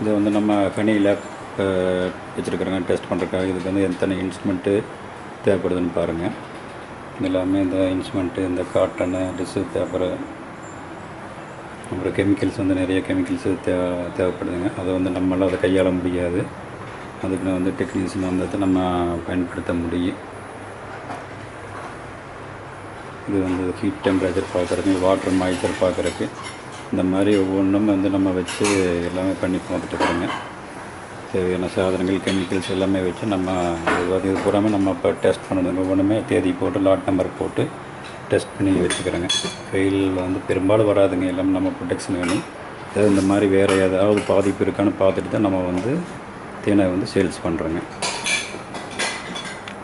இது வந்து நம்ம கனி லேப் வச்சுருக்குறோங்க டெஸ்ட் பண்ணுறதுக்காக இதுக்கு வந்து எத்தனை இன்ஸ்ட்ருமெண்ட்டு தேவைப்படுதுன்னு பாருங்கள் எல்லாமே இந்த இன்ஸ்ட்ருமெண்ட்டு இந்த காட்டனு டிஷ்ஷு பேப்பரு அப்புறம் கெமிக்கல்ஸ் வந்து நிறைய கெமிக்கல்ஸு தே தேவைப்படுதுங்க. அதை வந்து நம்மளால் அதை கையாள முடியாது. அதுக்கு வந்து டெக்னீஷியன் வந்தது நம்ம பயன்படுத்த முடியும். இது வந்து ஹீட் டெம்பரேச்சர் பார்க்குறதுக்கு வாட்டர் மாய்ச்சர் பார்க்குறதுக்கு இந்த மாதிரி ஒவ்வொன்றும் வந்து நம்ம வச்சு எல்லாமே பண்ணி பார்த்துட்டு இருக்கிறோங்க தேவையான சாதனங்கள் கெமிக்கல்ஸ் எல்லாமே வச்சு நம்ம இது இது பூராமே நம்ம இப்போ டெஸ்ட் பண்ணணுங்க ஒவ்வொன்றுமே தேதி போட்டு லாட் நம்பர் போட்டு டெஸ்ட் பண்ணி வச்சுக்கிறோங்க. ஃபெயில் வந்து பெரும்பாலும் வராதுங்க. எல்லாமே நம்ம ப்ரொடெக்ஷன் வேணும். அதாவது இந்த மாதிரி வேறு ஏதாவது பாதிப்பு இருக்கான்னு பார்த்துட்டு தான் நம்ம வந்து தேனை வந்து சேல்ஸ் பண்ணுறோங்க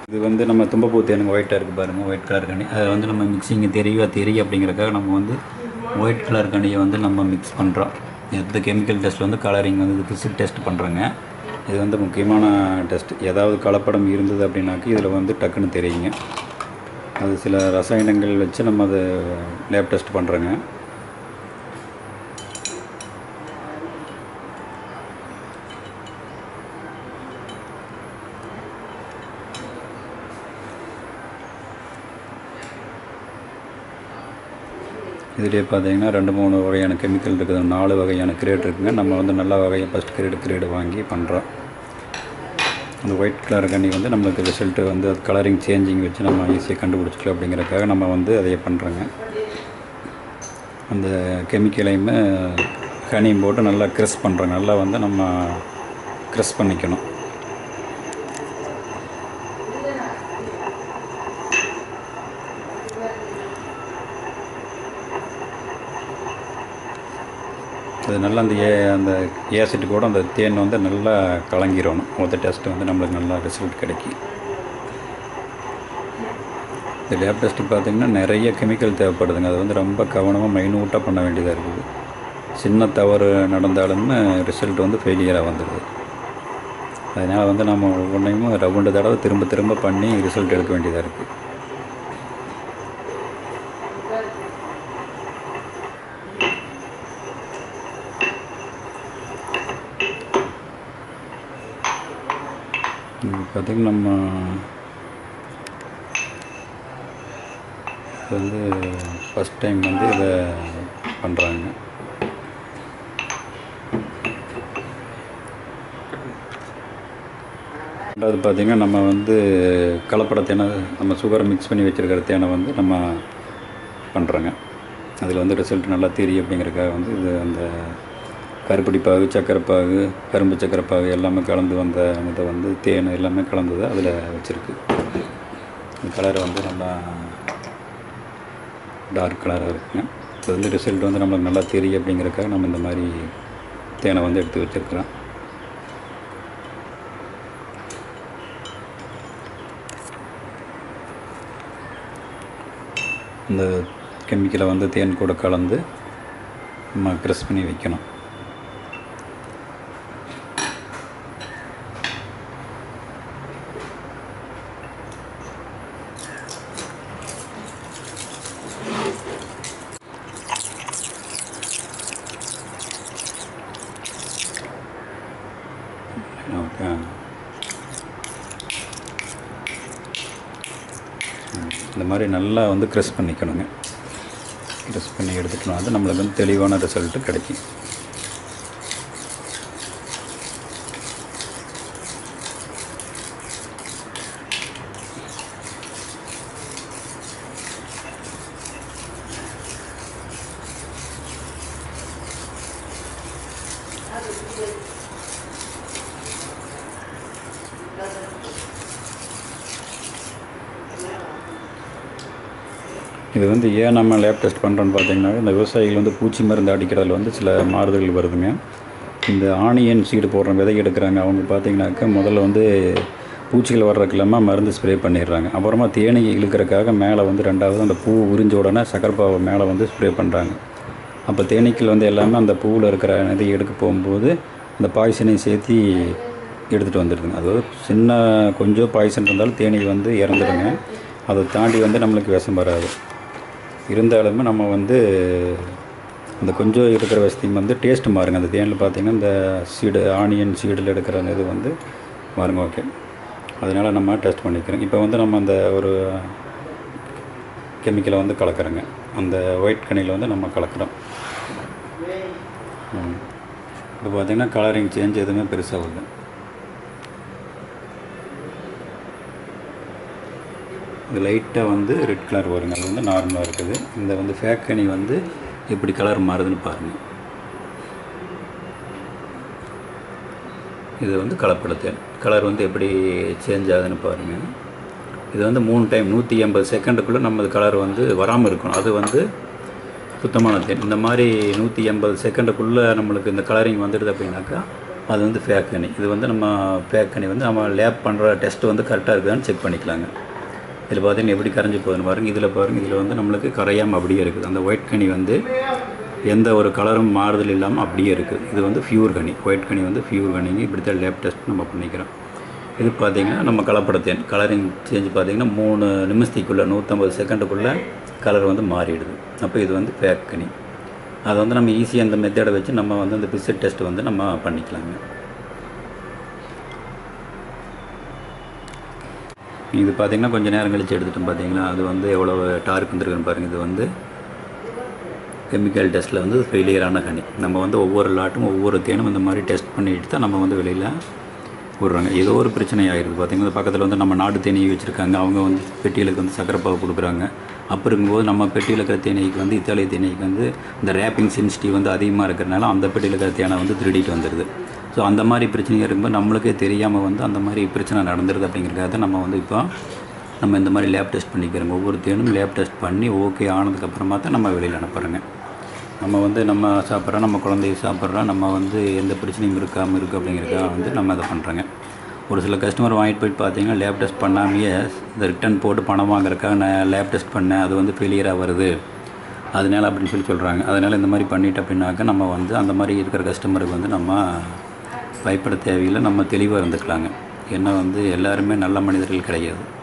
இது வந்து நம்ம தும்பப்பூ தேனுங்க ஒயிட்டாக இருக்குது பாருங்கள் ஒயிட் கலர் கண்ணி. அதை வந்து நம்ம மிக்சிங்கு தெரியவா தெரியும் அப்படிங்கிறக்காக நம்ம வந்து ஒயிட் கலர் கனியை வந்து நம்ம மிக்ஸ் பண்ணுறோம் எந்த கெமிக்கல் டெஸ்ட் வந்து கலரிங் வந்து ஃபிசிக் டெஸ்ட் பண்ணுறோங்க இது வந்து முக்கியமான டெஸ்ட் ஏதாவது கலப்படம் இருந்தது அப்படின்னாக்கி இதில் வந்து டக்குன்னு தெரியுங்க. அது சில ரசாயனங்கள் வச்சு நம்ம அதை லேப் டெஸ்ட் பண்ணுறோங்க இதுலேயே பார்த்தீங்கன்னா ரெண்டு மூணு வகையான கெமிக்கல் இருக்குது. நாலு வகையான கிரேட் இருக்குங்க. நம்ம வந்து நல்ல வகையை ஃபஸ்ட் கிரேடு கிரேடு வாங்கி பண்ணுறோம் அந்த ஒயிட் கலர் கண்ணி வந்து நம்மளுக்கு ரிசல்ட்டு வந்து அது கலரிங் சேஞ்சிங் வச்சு நம்ம ஈஸியாக கண்டுபிடிச்சிக்கலாம் அப்படிங்கிறதுக்காக நம்ம வந்து அதையே பண்ணுறோங்க அந்த கெமிக்கலையுமே ஹனியும் போட்டு நல்லா க்ரெஸ் பண்ணுறோங்க நல்லா வந்து நம்ம க்ரெஸ் பண்ணிக்கணும். அது நல்லா அந்த ஏ அந்த ஏசிட்டு கூட அந்த தேன் வந்து நல்லா கலங்கிடணும் மொத்த டெஸ்ட்டு வந்து நம்மளுக்கு நல்லா ரிசல்ட் கிடைக்கும். இந்த லேப் டெஸ்ட்டு பார்த்திங்கன்னா நிறைய கெமிக்கல் தேவைப்படுதுங்க. அது வந்து ரொம்ப கவனமாக மைனூட்டாக பண்ண வேண்டியதாக இருக்குது. சின்ன தவறு நடந்தாலுமே ரிசல்ட் வந்து ஃபெயிலியராக வந்துடுது அதனால் வந்து நம்ம ஒவ்வொன்றையும் ரெண்டு தடவை திரும்ப திரும்ப பண்ணி ரிசல்ட் எடுக்க வேண்டியதாக இருக்குது இது பார்த்திங்கன்னா நம்ம இது வந்து ஃபஸ்ட் டைம் வந்து இதை பண்ணுறாங்க ரெண்டாவது பார்த்திங்கன்னா நம்ம வந்து கலப்பட தேனை நம்ம சுகரை மிக்ஸ் பண்ணி வச்சுருக்கிற தேனை வந்து நம்ம பண்ணுறோங்க அதில் வந்து ரிசல்ட் நல்லா தெரியும் அப்படிங்கிறதுக்காக வந்து இது அந்த கருப்பட்டி சக்கரைப்பாகு பாகு கரும்பு சக்கரை பாகு எல்லாமே கலந்து வந்த இதை வந்து தேன் எல்லாமே கலந்ததை அதில் வச்சுருக்கு. கலர் வந்து நல்லா டார்க் கலராக இருக்குங்க. இது வந்து ரிசல்ட் வந்து நம்மளுக்கு நல்லா தெரியும் அப்படிங்கிறதுக்காக நம்ம இந்த மாதிரி தேனை வந்து எடுத்து வச்சுருக்குறோம். இந்த கெமிக்கலை வந்து தேன் கூட கலந்து நம்ம க்ரெஸ் பண்ணி வைக்கணும் ஓகே இந்த மாதிரி நல்லா வந்து க்ரெஸ் பண்ணிக்கணுங்க. க்ரெஸ் பண்ணி எடுத்துக்கணும் அது நம்மளுக்கு வந்து தெளிவான ரிசல்ட்டு கிடைக்கும். இது வந்து ஏன் நம்ம லேப் டெஸ்ட் பண்ணுறோன்னு பார்த்தீங்கன்னா இந்த விவசாயிகள் வந்து பூச்சி மருந்து அடிக்கிறதுல வந்து சில மாறுதல்கள் வருதுங்க. இந்த ஆனியன் சீடு போடுற விதை எடுக்கிறாங்க. அவங்க பார்த்தீங்கன்னாக்கா முதல்ல வந்து பூச்சிகள் வர்றதுக்கு இல்லாமல் மருந்து ஸ்ப்ரே பண்ணிடுறாங்க. அப்புறமா தேனீ இழுக்கிறதுக்காக மேலே வந்து ரெண்டாவது அந்த பூ உறிஞ்ச உடனே சக்கரப்பாவை மேலே வந்து ஸ்ப்ரே பண்ணுறாங்க அப்போ தேனீக்கள் வந்து எல்லாமே அந்த பூவில் இருக்கிற இதை எடுக்க போகும்போது அந்த பாய்சனையும் சேர்த்து எடுத்துகிட்டு வந்துடுதுங்க. அதாவது சின்ன கொஞ்சம் பாய்சன் இருந்தாலும் தேனீ வந்து இறந்துடுங்க. அதை தாண்டி வந்து நம்மளுக்கு விஷம் வராது. இருந்தாலுமே நம்ம வந்து இந்த கொஞ்சம் இருக்கிற வசதியும் வந்து டேஸ்ட் மாறுங்க. அந்த தேனில் பார்த்தீங்கன்னா இந்த சீடு ஆனியன் சீடில் எடுக்கிற அந்த இது வந்து மாறுங்க ஓகே அதனால் நம்ம டெஸ்ட் பண்ணிக்கிறோம். இப்போ வந்து நம்ம அந்த ஒரு கெமிக்கலை வந்து கலக்கிறோங்க. அந்த ஒயிட் கனியில் வந்து நம்ம கலக்கிறோம். இப்போ பார்த்திங்கன்னா கலரிங் சேஞ்ச் எதுவுமே பெருசாக இல்லை இது லைட்டாக வந்து ரெட் கலர் வருங்க. அது வந்து நார்மலாக இருக்குது. இந்த வந்து ஃபேக்கனி வந்து எப்படி கலர் மாறுதுன்னு பாருங்கள் இது வந்து கலப்படத்தேன். கலர் வந்து எப்படி சேஞ்ச் ஆகுதுன்னு பாருங்கள் இது வந்து மூணு டைம் நூற்றி எண்பது செகண்டுக்குள்ளே நம்ம கலர் வந்து வராமல் இருக்கணும். அது வந்து சுத்தமான தேன். இந்த மாதிரி நூற்றி எண்பது செகண்டுக்குள்ளே நம்மளுக்கு இந்த கலரிங் வந்துடுது அப்படின்னாக்கா அது வந்து ஃபேக்கனி இது வந்து நம்ம ஃபேக்கனி வந்து நம்ம லேப் பண்ணுற டெஸ்ட் வந்து கரெக்டாக இருக்குதான்னு செக் பண்ணிக்கலாங்க. இதில் பார்த்தீங்கன்னா எப்படி கரைஞ்சி போகுதுன்னு பாருங்கள் இதில் பாருங்கள் இதில் வந்து நம்மளுக்கு கரையாமல் அப்படியே இருக்குது. அந்த ஒயிட் கனி வந்து எந்த ஒரு கலரும் மாறுதல் இல்லாமல் அப்படியே இருக்குது இது வந்து ஃபியூர் கனி. ஒயிட் கனி வந்து ஃபியூர் கனிங்க. இப்படி தான் லேப் டெஸ்ட் நம்ம பண்ணிக்கிறோம். இது பார்த்திங்கன்னா நம்ம கலப்படத்தேன் கலரிங் சேஞ்ச் பார்த்திங்கன்னா மூணு நிமிஷத்துக்குள்ளே நூற்றம்பது செகண்டுக்குள்ளே கலர் வந்து மாறிடுது. அப்போ இது வந்து பேக் கனி. அதை வந்து நம்ம ஈஸியாக அந்த மெத்தடை வச்சு நம்ம வந்து அந்த பிசிட் டெஸ்ட் வந்து நம்ம பண்ணிக்கலாங்க. இது பார்த்திங்கன்னா கொஞ்சம் நேரம் கழித்து எடுத்துகிட்டு பார்த்தீங்கன்னா அது வந்து எவ்வளோ டார்க் வந்துருக்குன்னு பாருங்கள் இது வந்து கெமிக்கல் டெஸ்ட்டில் வந்து ஃபெயிலியரான கனி. நம்ம வந்து ஒவ்வொரு லாட்டும் ஒவ்வொரு தேனும் இந்த மாதிரி டெஸ்ட் பண்ணிட்டு தான் நம்ம வந்து வெளியில் விடுறாங்க. ஏதோ ஒரு பிரச்சனை பார்த்திங்கன்னா பக்கத்தில் வந்து நம்ம நாட்டு தேனீ வச்சுருக்காங்க. அவங்க வந்து பெட்டிகளுக்கு வந்து சக்கரை பாவு கொடுக்குறாங்க. அப்போ இருக்கும்போது நம்ம பெட்டியில் இருக்கிற தேனீக்கு வந்து இத்தாலிய தேனீக்கு வந்து இந்த ரேப்பிங் சென்சிட்டிவ் வந்து அதிகமாக இருக்கிறனால அந்த பெட்டியில் இருக்கிற தேனை வந்து திருடிட்டு வந்துடுது ஸோ அந்த மாதிரி பிரச்சனைகள் இருக்கும்போது நம்மளுக்கே தெரியாமல் வந்து அந்த மாதிரி பிரச்சனை நடந்துருது அப்படிங்கிறக்காக தான் நம்ம வந்து இப்போ நம்ம இந்த மாதிரி லேப் டெஸ்ட் பண்ணிக்கிறோங்க. ஒவ்வொரு தேனும் லேப் டெஸ்ட் பண்ணி ஓகே ஆனதுக்கப்புறமா தான் நம்ம வெளியில் அனுப்புகிறோங்க நம்ம வந்து நம்ம சாப்பிட்றோம் நம்ம குழந்தைய சாப்பிட்றோம் நம்ம வந்து எந்த பிரச்சனையும் இருக்காமல் இருக்குது அப்படிங்கிறதுக்காக வந்து நம்ம அதை பண்ணுறோங்க ஒரு சில கஸ்டமர் வாங்கிட்டு போயிட்டு பார்த்தீங்கன்னா லேப் டெஸ்ட் பண்ணாமையே இந்த ரிட்டன் போட்டு பணம் வாங்குறதுக்காக நான் லேப் டெஸ்ட் பண்ணேன் அது வந்து ஃபெயிலியராக வருது. அதனால அப்படின்னு சொல்லி சொல்கிறாங்க அதனால் இந்த மாதிரி பண்ணிட்டு அப்படின்னாக்க நம்ம வந்து அந்த மாதிரி இருக்கிற கஸ்டமருக்கு வந்து நம்ம பயப்பட தேவையில்லை. நம்ம தெளிவாக இருந்துக்கலாங்க. ஏன்னா வந்து எல்லாருமே நல்ல மனிதர்கள் கிடையாது.